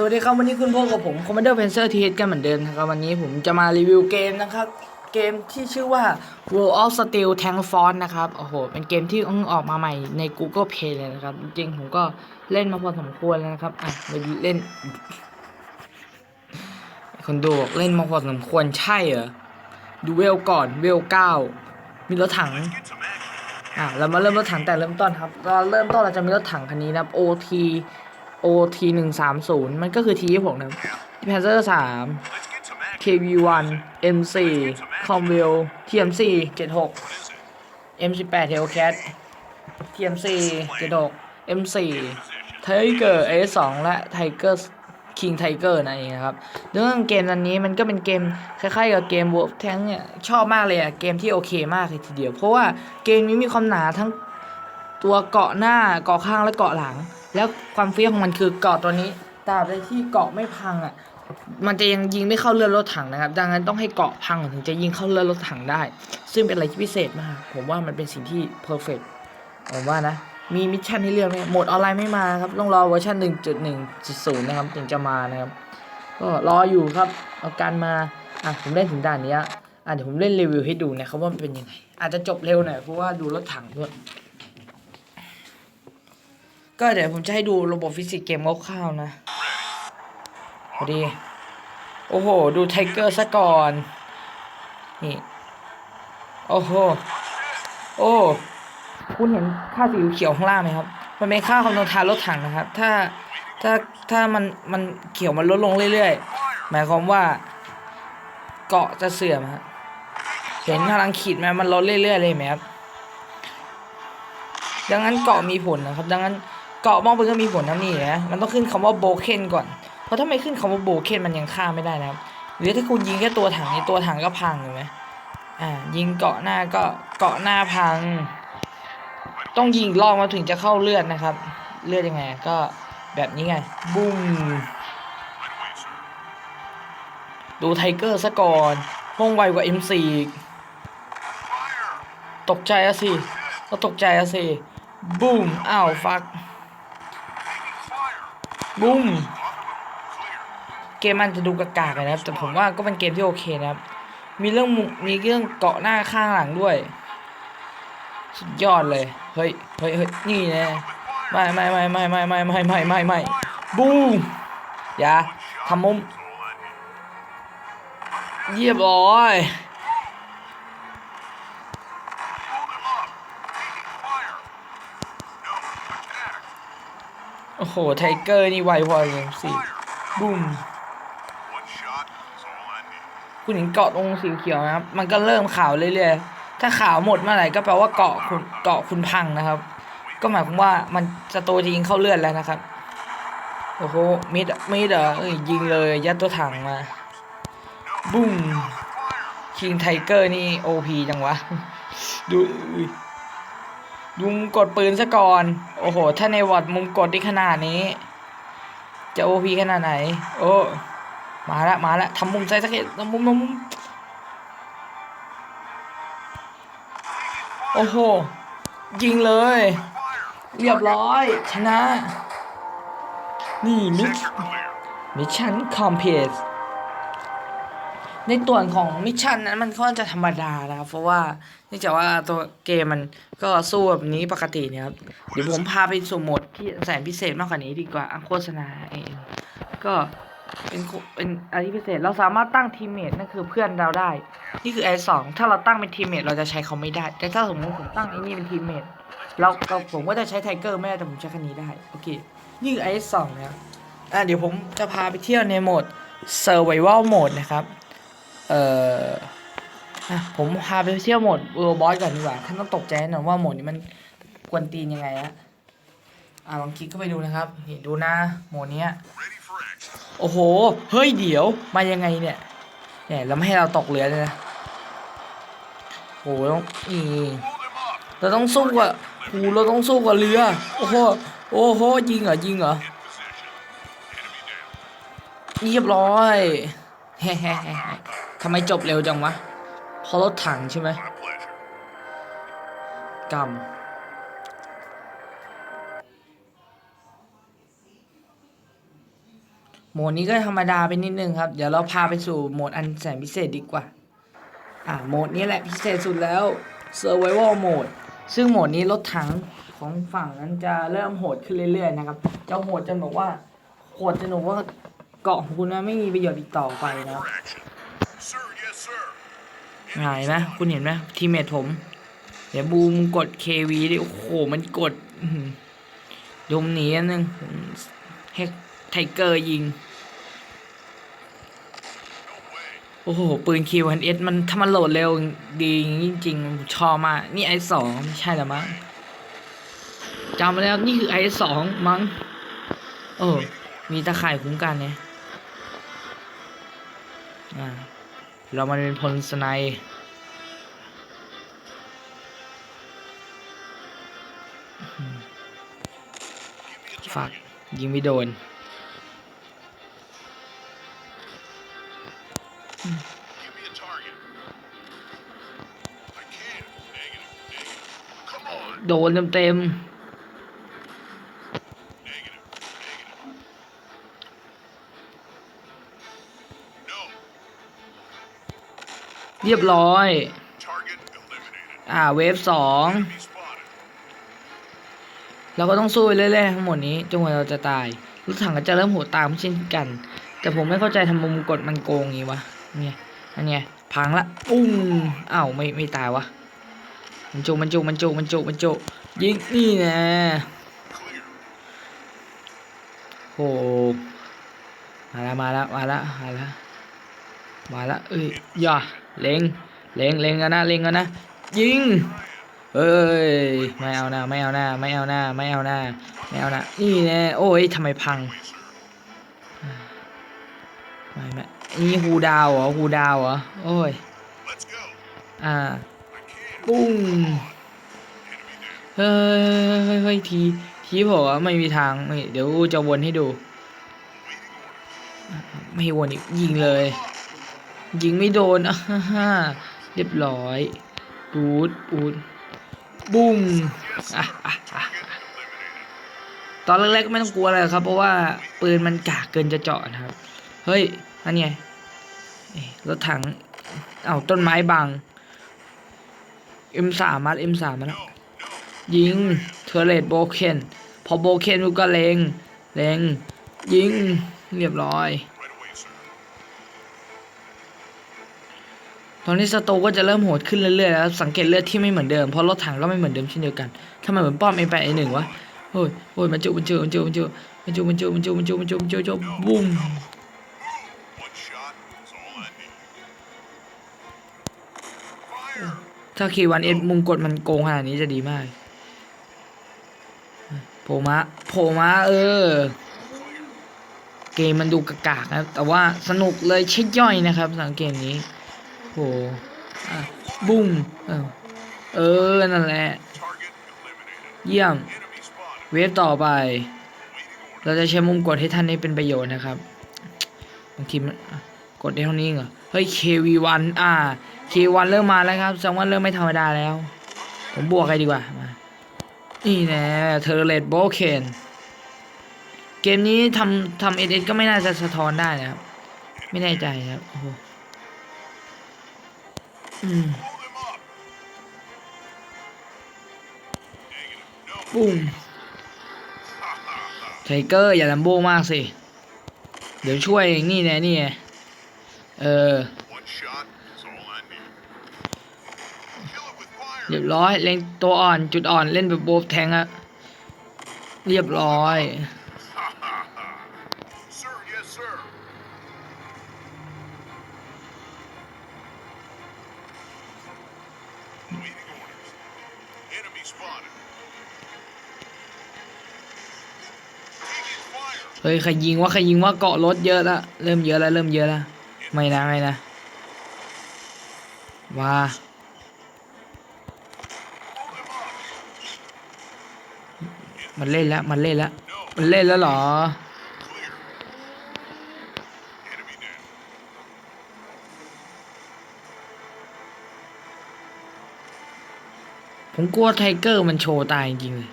สวัสดีครับวันนี้คุณพบกับผม Commander Panzer TH กันเหมือนเดิมนะครับวันนี้ผมจะมารีวิวเกมนะครับ เกมที่ชื่อว่า World of Steel Tank Force นะครับโอ้โหเป็นเกมที่เพิ่งออกมาใหม่ใน Google Play เลยนะครับ จริงผมก็เล่นมาพอสมควรแล้วนะครับอะไปเล่น คนดูบอกเล่นมาพอสมควรใช่เหรอดูเวลก่อนเวลเก้ามีรถถังอะเรามาเริ่มรถถังแต่เริ่มต้นครับเราเริ่มต้นเราจะมีรถถังคันนี้นะครับ OT OT หนึ่งสามศูนย์มันก็คือ T ยี่หกนะครับ Panzer สาม KV 1 M4 Comwell TMC เจ็ดหก M18 Hellcat TMC เจ็ดหก M4 Tiger A2 และ Tiger King Tiger นั่นเองนะครับเรื่องเกมอันนี้มันก็เป็นเกมคล้ายๆกับเกม Wolf Tank เนี่ยชอบมากเลยอะเกมที่โอเคมากเลยทีเดียว เพราะว่าเกมนี้มีความหนาทั้งตัวเกาะหน้าเกาะข้างและเกาะหลัง แล้วความเฟี้ยวของมันคือเกาะตัวนี้ตราบใดที่เกาะไม่พังอะ มันจะยังยิงไม่เข้าเรือรถถังนะครับ ดังนั้นต้องให้เกาะพังถึงจะยิงเข้าเรือรถถังได้ ซึ่งเป็นอะไรที่พิเศษมาก ผมว่ามันเป็นสิ่งที่เพอร์เฟกผมว่านะ มีมิชชั่นให้เลือกไหมโหมดออนไลน์ไม่มาครับ ต้องรอเวอร์ชัน1.1.0 นะครับ ถึงจะมานะครับ ก็รออยู่ครับ เอาการมา อะ ผมเล่นถึงด่านนี้อะ เดี๋ยวผมเล่นรีวิวให้ดูนะครับว่ามันเป็นยังไง อาจจะจบเร็วหน่อยเพราะว่าดูรถถังด้วย ก็เดี๋ยวผมจะให้ดูระบบฟิสิกส์เกมคร่าวๆนะพอดี โอ้โห ดูไทเกอร์ซะก่อน นี่ โอ้โห โอ้ คุณเห็นค่าสีเขียวข้างล่างไหมครับ มันเป็นค่าความทนทานรถถังนะครับ ถ้า ถ้า ถ้ามัน มันเขียวมันลดลงเรื่อยๆ หมายความว่า เกาะจะเสื่อมครับเห็นพลังขีดไหมมันลดเรื่อยๆเลยไหมครับ ดังนั้นเกาะมีผลนะครับ ดังนั้น เกาะมองไปก็มีผลนะนี่นะ มันต้องขึ้นคำว่าโบเคนก่อน เพราะถ้าไม่ขึ้นคำว่าโบเคนมันยังฆ่าไม่ได้นะครับ หรือถ้าคุณยิงแค่ตัวถังนี่ตัวถังก็พังถูกไหมอ่า ยิงเกาะหน้าก็เกาะหน้าพัง ต้องยิงลอกมาถึงจะเข้าเลือดนะครับ เลือดยังไงก็แบบนี้ไง บุ้มดูไทเกอร์ซะก่อนห้องไวกว่า M4 อีกตกใจอะสิ ก็ตกใจอะสิบุ้มอ้าว ฟัก บุ้มเกมมันจะดูกากากนะครับ แต่ผมว่าก็เป็นเกมที่โอเคนะครับ มีเรื่องมุมีเรื่องเกาะหน้าข้างหลังด้วย สุดยอดเลย เฮ้ยเฮ้ยเฮ้ยนี่น่ไม่ไม่ไม่ไม่ไม่ไม่ไม่ไม่ไม่ไม่บูมอย่าทำมุมเรียบร้อย โอ้โห ไทเกอร์นี่ไวพอเลยสิบูมคุณเห็นเกาะตรงสีเขียวนะครับ มันก็เริ่มขาวเรื่อยๆ ถ้าขาวหมดเมื่อไหร่ก็แปลว่าเกาะคุณเกาะคุณพังนะครับ ก็หมายความว่ามันจะโตจะยิงเข้าเลือดแล้วนะครับ โอ้โห มิดมิดเหรอเอ้ยยิงเลยยัดตัวถังมา บุ้มคิงไทเกอร์นี่โอพีจังวะ ดู ดูมุมกดปืนซะก่อน โอ้โห ถ้าในวอดมุมกดที่ขนาดนี้ จะโอพีขนาดไหน โอ้ มาละ มาละ ทำมุมใส่สักเห็ดทำมุมทำมุม โอ้โห ยิงเลย เรียบร้อย ชนะ นี่มิชมิชชั่นคอมเพลส ในส่วนของมิชชั่นนั้นมันค่อนจะธรรมดานะครับเพราะว่าเนื่องจากว่าตัวเกมมันก็สู้แบบนี้ปกติเนี่ยครับเดี๋ยวผมพาไปสู่โหมดที่แสนพิเศษมากกว่านี้ดีกว่าอะโฆษณาเองก็เป็นเป็นอะไรพิเศษเราสามารถตั้งทีมเมทนั่นคือเพื่อนเราได้ นี่คือไอสองถ้าเราตั้งเป็นทีมเมทเราจะใช้เขาไม่ได้ แต่ถ้าสมมติผมตั้งไอ้นี่เป็นทีมเมทเราเราผมก็จะใช้ไทเกอร์ไม่ได้แต่ผมใช้คันนี้ได้โอเคนี่คือไอสองนะครับอะเดี๋ยวผมจะพาไปเที่ยวในโหมด Survival Mode นะครับ เอ่อผมพาไปเที่ยวโหมดเวอร์บอสก่อนดีกว่าท่านต้องตกใจแน่อนว่าโหมดนี้มันกวนตีนยังไงฮะอะลองคลิกเข้าไปดูนะครับนี่ดูนะโหมดนี้โอ้โห เฮ้ยเดี๋ยว มายังไงเนี่ย เนี่ยแล้วไม่ให้เราตกเรือเลยนะโอ้โหต้องอีเราต้องสู้กับโอ้โหเราต้องสู้กับเรือ โอ้โห โอ้โหยิงเหรอยิงเหรอเรียบร้อย เฮ้ ทำไมจบเร็วจังวะเพราะรถถังใช่ไหมกรรมโหมดนี้ก็ธรรมดาไปนิดนึงครับ เดี๋ยวเราพาไปสู่โหมดอันแสนพิเศษดีกว่า อ่าโหมดนี้แหละพิเศษสุดแล้ว Survival Mode ซึ่งโหมดนี้รถถังของฝั่งนั้นจะเริ่มโหดขึ้นเรื่อยๆนะครับ จะโหดจนบอกว่าโหดจนบอกว่าเกาะของคุณนะไม่มีประโยชน์อีกต่อไปนะครับ Sir, yes, sir. หายไหมคุณเห็นไหมทีเมทผม เดี๋ยวบูมกด KV ดิโอ้โห มันกดดมหนีอันนึงเฮกไทเกอร์ยิง โอ้โห ปืนคิวเอสมันถ้ามันโหลดเร็วดีจริงๆชอบมาก นี่ไอสองไม่ใช่หรอมั้งจำมาแล้วนี่คือไอสองมั้งเออมีตะข่ายคุ้มกันเนี่ยอ่า เรามันเป็นพลสไนฝากยิงไม่โดน โดนเต็มเต็ม เรียบร้อย อ่าเวฟสองเราก็ต้องสู้ไปเรื่อยๆทั้งหมดนี้จนกว่าเราจะตายรถถังก็จะเริ่มโหดตามเช่นกัน แต่ผมไม่เข้าใจทำไมมุมกดมันโกงงี้วะเนี่ยอันเนี้ยพังละปุ้งอ้าวไม่ไม่ตายวะมันจุมันจุมันจุมันจุมันจุยิงนี่นะ Clear. โหมาแล้วมาแล้วมาแล้วมาแล้วมาแล้วเอ้ยอย่า เล็งเล็งเล็งกันนะเล็งกันนะ ยิงเอ้ยไม่เอาหน้าไม่เอาหน้าไม่เอาหน้าไม่เอาหน้าไม่เอาหน้านี่แน่โอ้ยทำไมพังไม่ไม่นี่ฮูดาวเหรอฮูดาวเหรอโอ้ยอ่าปุ้งเฮ้ยเฮ้ยเฮ้ยทีทีบอกว่าไม่มีทางไม่เดี๋ยวจะวนให้ดู ไม่วนอีกยิงเลย ยิงไม่โดนอะฮ่าเรียบร้อยปูดปูดบุ้มอะอะอะตอนแรกๆก็ไม่ต้องกลัวอะไรครับ เพราะว่าปืนมันกากเกินจะเจาะนะครับ เฮ้ยนั่นไงรถถัง เอาต้นไม้บัง M3 มา M3 มาแล้วยิงเทอร์เรตโบเคนพอโบเคนมันก็เลงเลงยิงเรียบร้อย ตอนนี้สโตก็จะเริ่มโหดขึ้นเรื่อยๆแล้วสังเกตเลือดที่ไม่เหมือนเดิมเพราะรถถังก็ไม่เหมือนเดิมเช่นเดียวกันทำไมเหมือนป้อม M8 A1 วะโอ้ยโอ้ยมันจุมันจุมันจุมันจุมันจุมันจุมันจุมันจุมันจุมันจุมันจุบุ้มถ้าคีวันเอ็มุมกดมันโกงขนาดนี้จะดีมากโผมาโผมาเออ เกมมันดูกากๆนะแต่ว่าสนุกเลยใช่ย่อยนะครับสังเกมนี้ อะบุ้มเออ นั่นแหละ เยี่ยม เวฟต่อไป เราจะใช้มุมกดให้ท่านได้เป็นประโยชน์นะครับบางทีมันกดได้เท่านี้เหรอ เฮ้ย KV1 อ่า K1 เริ่มมาแล้วครับแสดงว่าเริ่มไม่ธรรมดาแล้ว ผมบวกใครดีกว่า มา นี่แน่เทอร์เลตโบเคนเกมนี้ทำทำเอเก็ไม่น่าจะสะท้อนได้นะครับ ไม่แน่ใจครับโอ้ โหอืม Blow them up. Negative. No. ปุ้งไทเกอร์อย่าลัมโบ้มากสิ เดี๋ยวช่วยเองนี่แน่นี่ไงเออ One shot is all I need. Kill it with fire. เรียบร้อย เล่นตัวอ่อนจุดอ่อนเล่นแบบโบบแทงอะเรียบร้อย Sir, yes, sir. เฮ้ยใครยิงว่าใครยิงว่าเกาะรถเยอะละเริ่มเยอะแล้วเริ่มเยอะแล้วไม่นะไม่นะว่ามันเล่นแล้วมันเล่นแล้วมันเล่นแล้วหรอ ผมกลัวไทเกอร์มันโชว์ตายจริงเลย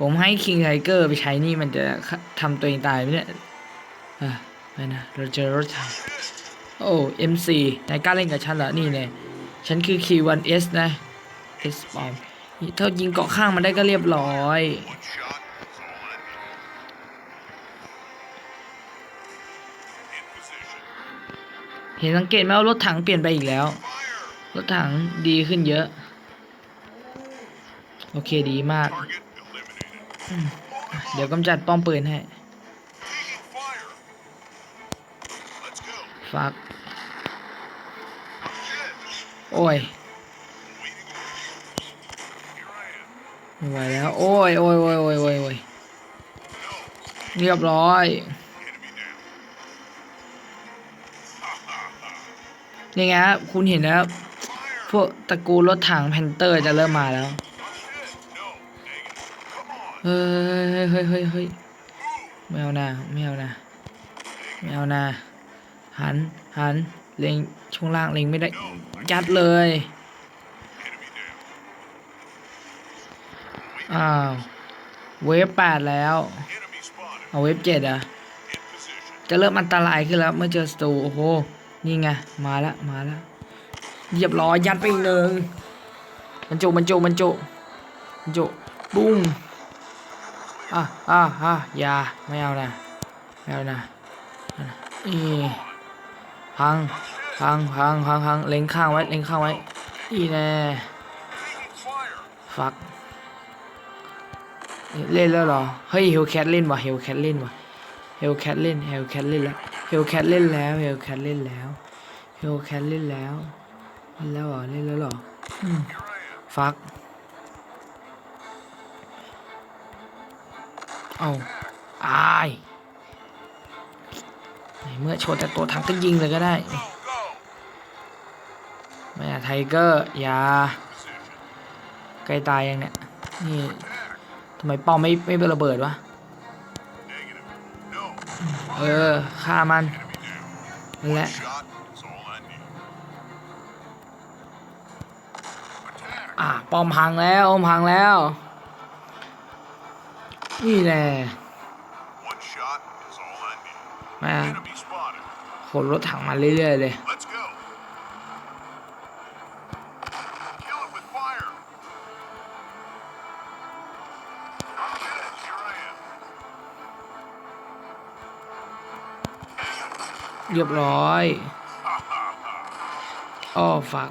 ผมให้คิงไทเกอร์ไปใช้นี่มันจะทำตัวเองตายไหมเนี่ยอะไปนะเราเจอรถถังโอ้ M4 นายกล้าเล่นกับฉันเหรอ นี่เนี่ยฉันคือ Q1S นะ S ปอมนี่ถ้ายิงเกาะข้างมันได้ก็เรียบร้อย เห็นสังเกตไหมว่ารถถังเปลี่ยนไปอีกแล้ว รถถังดีขึ้นเยอะ โอเคดีมาก เดี๋ยวกำจัดป้อมปืนให้ Taking fire. Let's go. ฝากโอ้ยไม่ไหวแล้ว โอ้ยโอ้ยโอ้ยโอ้ยโอ้ยโอ้ยเรียบร้อยนี่ไงครับคุณเห็นแล้ว วกตระกูลรถถังแพนเตอร์จะเริ่มมาแล้ว เฮ้ยเฮ้ยเฮ้ยเฮ้ยไม่เอานะไม่เอานะไม่เอานะหัน หัน เล็งช่วงล่างเล็งไม่ได้ ยัดเลย อ้าว เวฟแปดแล้ว เอาเวฟเจ็ดอะ จะเริ่มอันตรายขึ้นแล้วเมื่อเจอสตู โอ้โห นี่ไง มาล้วมาแล้ว เรียบร้อยยัดไปอีกหนึ่งบรรจุบรรจุบรรจุบรรจุบุ้งอะอะอะอย่าไม่เอานะไม่เอานะอีพังพังพังพังพังเล็งข้างไว้เล็งข้างไว้อีแน่ฟักเล่นแล้วหรอ เฮ้ยเฮลแคทเล่นว่ะเฮลแคทเล่นว่ะเฮลแคทเล่นเฮลแคทเล่นแล้วเฮลแคทเล่นแล้วเฮลแคทเล่นแล้วเฮลแคทเล่นแล้ว เล่นแล้วเหรอเล่นแล้วเหรออืม Here I am. ฟัก เอาอายในเมื่อชนแต่ตัวถังก็ยิงเลยก็ได้ Go, go. ไม่อะไทเกอร์อย่า Position. ใกล้ตายยังเนี่ย นี่ทำไมป้อมไม่ไม่เป็นระเบิดวะ Negative. No. เออฆ่ามัน Enemy down. นั่นแหละ อะป้อมพังแล้วป้อมพังแล้ว นี่แหละ One shot is all I need. แม่ Enemy spotted. ขนรถถังมาเรื่อยๆเลย Let's go. Kill it with fire. Here I am. เรียบร้อย อ้อฝัก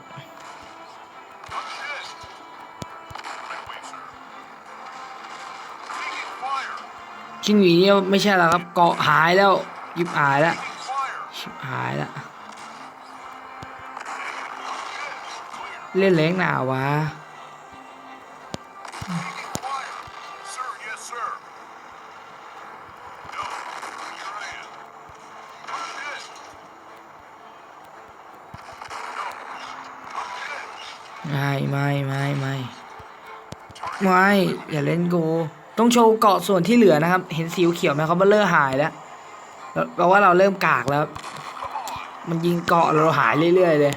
คิงหวีเนี่ยไม่ใช่แล้วครับเกาะหายแล้วยิบหายแล้วชิบหายแล้วเล่นเล้งหนาวะไม่ไม่ไม่ไม่ไม่อย่าเล่นโก ต้องโชว์เกาะส่วนที่เหลือนะครับ เห็นสีเขียวไหมครับว่าเริ่มหายแล้วแปลว่าเราเริ่มกากแล้ว มันยิงเกาะเราหายเรื่อยๆเลย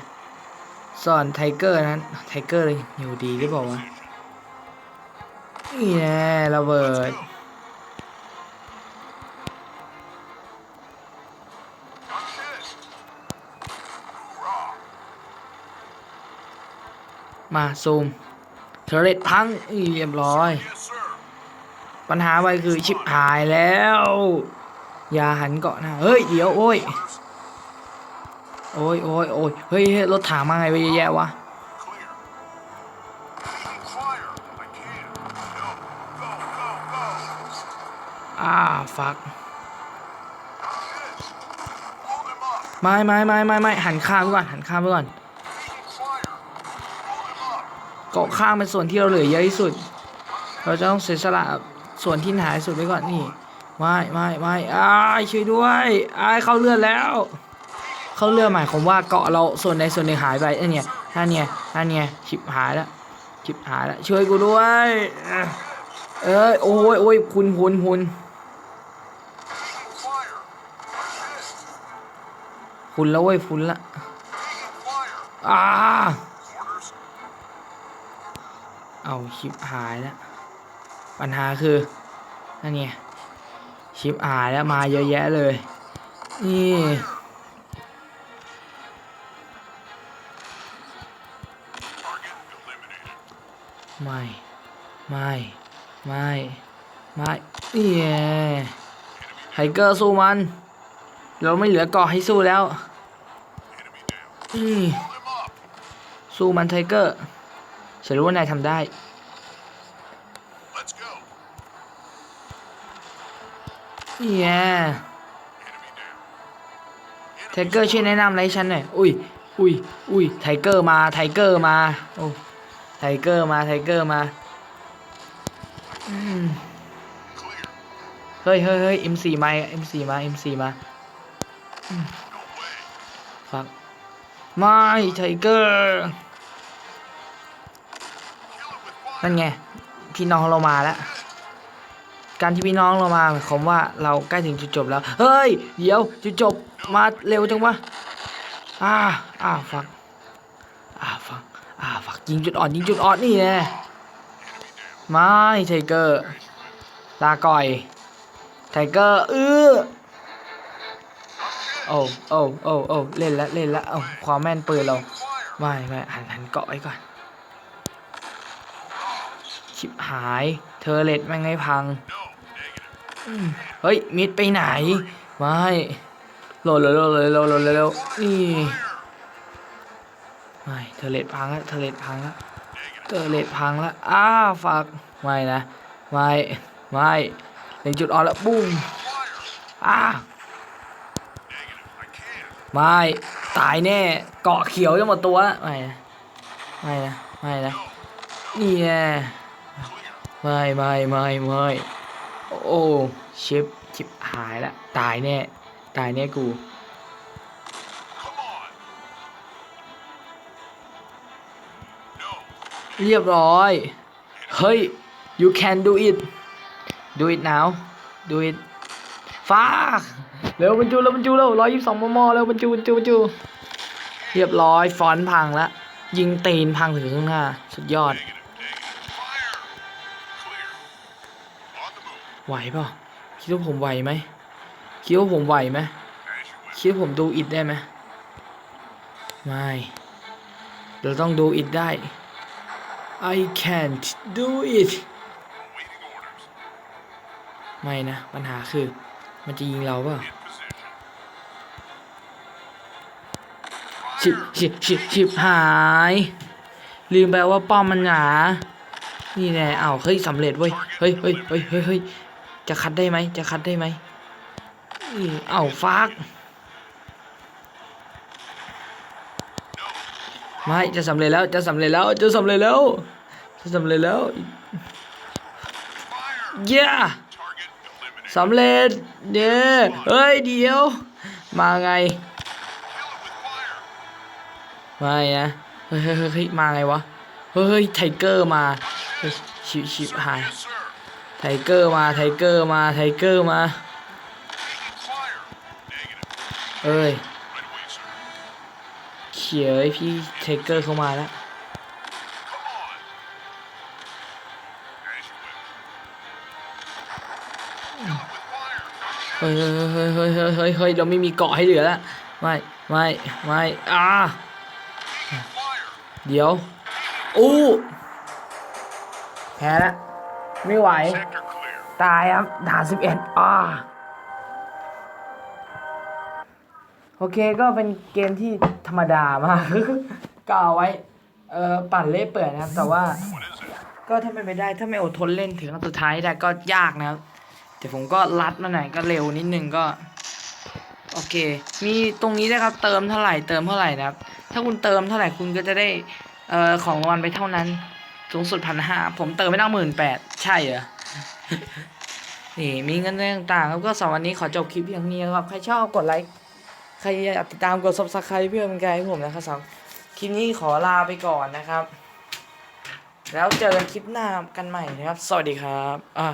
ส่วนไทเกอร์นั้นไทเกอร์เลยอยู่ดีหรือเปล่าวะนี่แน่ระเบิดมาซูมเทอร์เรตพังอีเรียบร้อย ปัญหาไปคือชิบหายแล้ว อย่าหันเกาะนะ เฮ้ย เดี๋ยว โอ้ย โอ้ยโอ้ยโอ้ยเฮ้ยรถถังมาไงไปเยอะแยะวะอ่าฟักไม่ไม่ไม่ไม่ไม่หันข้างไปก่อน หันข้างไปก่อน เกาะข้างเป็นส่วนที่เราเหลือเยอะที่สุด เราจะต้องเสียสละ ส่วนที่หนาที่สุดไว้ก่อนนี่ไม่ไม่ไม่อ้ายช่วยด้วยอ้ายเข้าเลือดแล้ว เข้าเลือดหมายความว่าเกาะเราส่วนใดส่วนหนึ่งหายไปเอ้ยเนี่ยถ้าเนี่ยถ้าเนี่ยชิบหายแล้วชิบหายแล้วช่วยกูด้วยเอ้ยโอ้ยโอ้ยพุนพุนพุน Taking fire. I'm dead. พุนแล้วเว้ยพุนละอ้าเอาชิบหายแล้ว ปัญหาคือนั่นไงชิปหาแล้วมาเยอะแยะเลย นี่ไม่ไม่ไม่ไม่นี่ไงไทเกอร์สู้มัน เราไม่เหลือเกาะให้สู้แล้วสู้มันไทเกอร์ฉันรู้ว่านายทำได้ นี่ไง Enemy down. ไทเกอร์ช่วยแนะนำอะไรฉันหน่อย อุ้ย อุ้ย อุ้ย ไทเกอร์มา ไทเกอร์มา โอ้ ไทเกอร์มา ไทเกอร์มา เฮ้ยเฮ้ยเฮ้ย M4 มา M4 มา M4 มาฟักไม่ไทเกอร์ นั่นไง พี่น้องเรามาแล้ว การที่พี่น้องเรามาหมายความว่าเราใกล้ถึงจุดจบแล้ว เฮ้ย เดี๋ยวจุดจบมาเร็วจังวะอ่าอ่าฟักอ่าฟักอ่าฟักยิงจุดอ่อนยิงจุดอ่อนนี่แน่ไม่ไทเกอร์ลาก่อยไทเกอร์เออโอ้โอ้โอ้โอ้เล่นละเล่นละเอาความแม่นปืนเราไม่ไม่หันหันเกาะไว้ก่อนชิบหาย เธอเลดแม่งให้พัง เฮ้ยมิดไปไหนไม่โหลดเลยโหลดเลยโหลดเลยเร็วนี่ไม่เธอเลดพังแล้วเธอเลดพังแล้วเธอเลดพังแล้วอ้าฝากไม่นะไม่ไม่เล็งจุดอ่อนแล้วบุ้มอ้าไม่ตายแน่เกาะเขียวจะหมดตัวไม่นะไม่นะไม่นะนี่แน่ไม่ไม่ไม่ไม่ โอ้เชิปชิปหายละ ตายแน่ ตายแน่กูเรียบร้อย เฮ้ย you can do it do it now do it ฟ้าเร็วบรรจุเร็วบรรจุเร็วร้อยยี่สิบสองมมเร็วบรรจุบรรจุบรรจุ เรียบร้อยฟอนพังละ ยิงตีนพังถึงข้างหน้า สุดยอด ไหวเปล่ะคิดว่าผมไหวไหมคิดว่าผมไหวไหมคิดว่าผมดูอิดได้ไหมไม่เราต้องดูอิดได้ I can't do it ไม่นะ ปัญหาคือ มันจะยิงเราเปล่าชิบชิบชิบชิบหาย ลืมไปว่าป้อมมันหนา นี่แน่อ้าวเฮ้ยสำเร็จเว้ย เฮ้ยเฮ้ยเฮ้ยเฮ้ย จะคัดได้ไหม จะคัดได้ไหมเอ้าฟักไม่จะสำเร็จแล้ว จะสำเร็จแล้ว จะสำเร็จแล้ว จะสำเร็จแล้วเย้ yeah! สำเร็จ เย้เฮ้ย เดี๋ยว มาไง Kill it with fire. ไม่นะ เฮ้ยเฮ้ยมาไงวะ เฮ้ย ไทเกอร์มา ชิบชิบหาย ทเกอร์มาไทเกอร์มาไทเกอร์มาเอ้ยเขียวไอพี่ไทเกอร์เข้ามาแล้วเฮ้ยเฮ้ยเฮ้ยเฮ้ยเฮ้ยเฮ้ยเฮ้ยเราไม่มีเกาะให้เหลือแล้วไม่ไม่ไม่อ่าเดี๋ยวอู้แพ้แล้ว ไม่ไหว ตายครับด่านสิบเอ็ดอ่าโอเคก็เป็นเกมที่ธรรมดามากก็เอาไว้ เอ่อ ปั่นเล่เปื่อยนะครับ แต่ว่า ก็ถ้าเป็นไปได้ถ้าไม่อดทนเล่นถึงสุดท้ายได้ก็ยากนะครับ แต่ผมก็รัดมาหน่อยก็เร็วนิดนึงก็ โอเค มีตรงนี้นะครับ เติมเท่าไหร่เติมเท่าไหร่นะครับ ถ้าคุณเติมเท่าไหร่คุณก็จะได้ เอ่อ ของรางวัลไปเท่านั้น สูงสุดพันห้าผมเติมไม่ต้องหมื่นแปดใช่เหรอ นี่มีเงินเรื่องต่างๆ แล้วก็สำหรับวันนี้ขอจบคลิปเพียงนี้ครับ ใครชอบกดไลค์ใครอยากติดตามกด subscribe เพื่อเป็นกำลังใจให้ผมนะครับสำหรับคลิปนี้ขอลาไปก่อนนะครับ แล้วเจอกันคลิปหน้ากันใหม่นะครับ สวัสดีครับอ่า